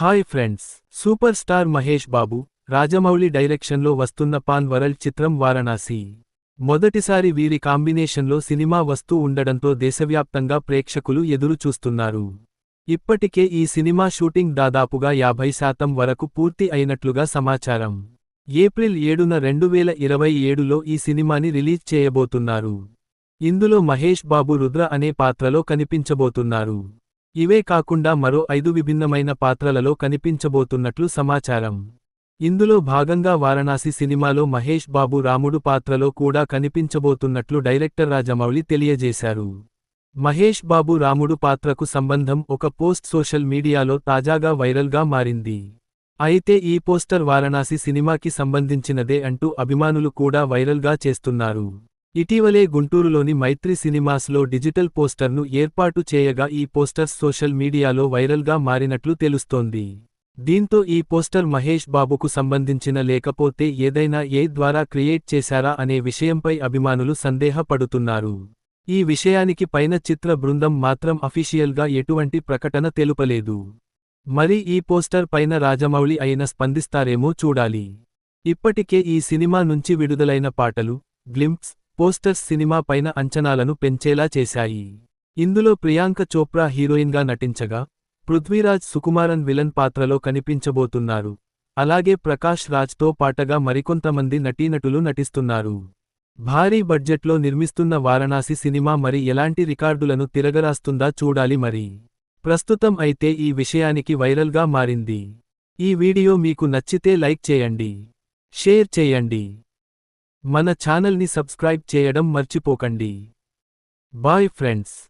Hi friends super star Mahesh Babu Rajamouli డైరెక్షన్లో వస్తున్న pan world చిత్రం వారణాసి. మొదటిసారి వీరి కాంబినేషన్లో సినిమా వస్తూ ఉండడంతో దేశవ్యాప్తంగా ప్రేక్షకులు ఎదురు చూస్తున్నారు ఇప్పటికే ఈ సినిమా షూటింగ్ దాదాపుగా యాభై శాతం వరకు పూర్తి అయినట్లుగా సమాచారం. ఏప్రిల్ ఏడున రెండు వేల ఇరవై ఏడులో ఈ సినిమాని రిలీజ్ చేయబోతున్నారు. ఇందులో మహేష్ బాబు రుద్ర అనే పాత్రలో కనిపించబోతున్నారు. ఇవే కాకుండా మరో ఐదు విభిన్నమైన పాత్రలలో కనిపించబోతున్నట్లు సమాచారం. ఇందులో భాగంగా వారణాసి సినిమాలో మహేష్ బాబు రాముడు పాత్రలో కూడా కనిపించబోతున్నట్లు డైరెక్టర్ రాజమౌళి తెలియజేశారు. మహేష్ బాబు రాముడు పాత్రకు సంబంధం ఒక పోస్ట్ సోషల్ మీడియాలో తాజాగా వైరల్గా మారింది. అయితే ఈ పోస్టర్ వారణాసి సినిమాకి సంబంధించినదే అంటూ అభిమానులు కూడా వైరల్గా చేస్తున్నారు. ఇటీవలే గుంటూరులోని మైత్రి సినిమాస్లో డిజిటల్ పోస్టర్ను ఏర్పాటు చేయగా ఈ పోస్టర్స్ సోషల్ మీడియాలో వైరల్గా మారినట్లు తెలుస్తోంది. దీంతో ఈ పోస్టర్ మహేష్ బాబుకు సంబంధించిన లేకపోతే ఏదైనా ఏ ద్వారా క్రియేట్ చేశారా అనే విషయంపై అభిమానులు సందేహపడుతున్నారు. ఈ విషయానికి పైన చిత్ర బృందం మాత్రం అఫీషియల్గా ఎటువంటి ప్రకటన తెలుపలేదు. మరి ఈ పోస్టర్ పైన రాజమౌళి అయిన స్పందిస్తారేమో చూడాలి. ఇప్పటికే ఈ సినిమా నుంచి విడుదలైన పాటలు గ్లింప్స్ పోస్టర్స్ సినిమా పైన అంచనాలను పెంచేలా చేశాయి. ఇందులో ప్రియాంక చోప్రా హీరోయిన్గా నటించగా పృథ్వీరాజ్ సుకుమారన్ విలన్ పాత్రలో కనిపించబోతున్నారు. అలాగే ప్రకాష్ రాజ్తో పాటగా మరికొంతమంది నటీనటులు నటిస్తున్నారు. భారీ బడ్జెట్లో నిర్మిస్తున్న వారణాసి సినిమా మరి ఎలాంటి రికార్డులను తిరగరాస్తుందా చూడాలి మరి. ప్రస్తుతం అయితే ఈ విషయానికి వైరల్గా మారింది. ఈ వీడియో మీకు నచ్చితే లైక్ చేయండి. షేర్ చేయండి. మన ఛానల్ని సబ్స్క్రైబ్ చేయడం మర్చిపోకండి. Bye friends.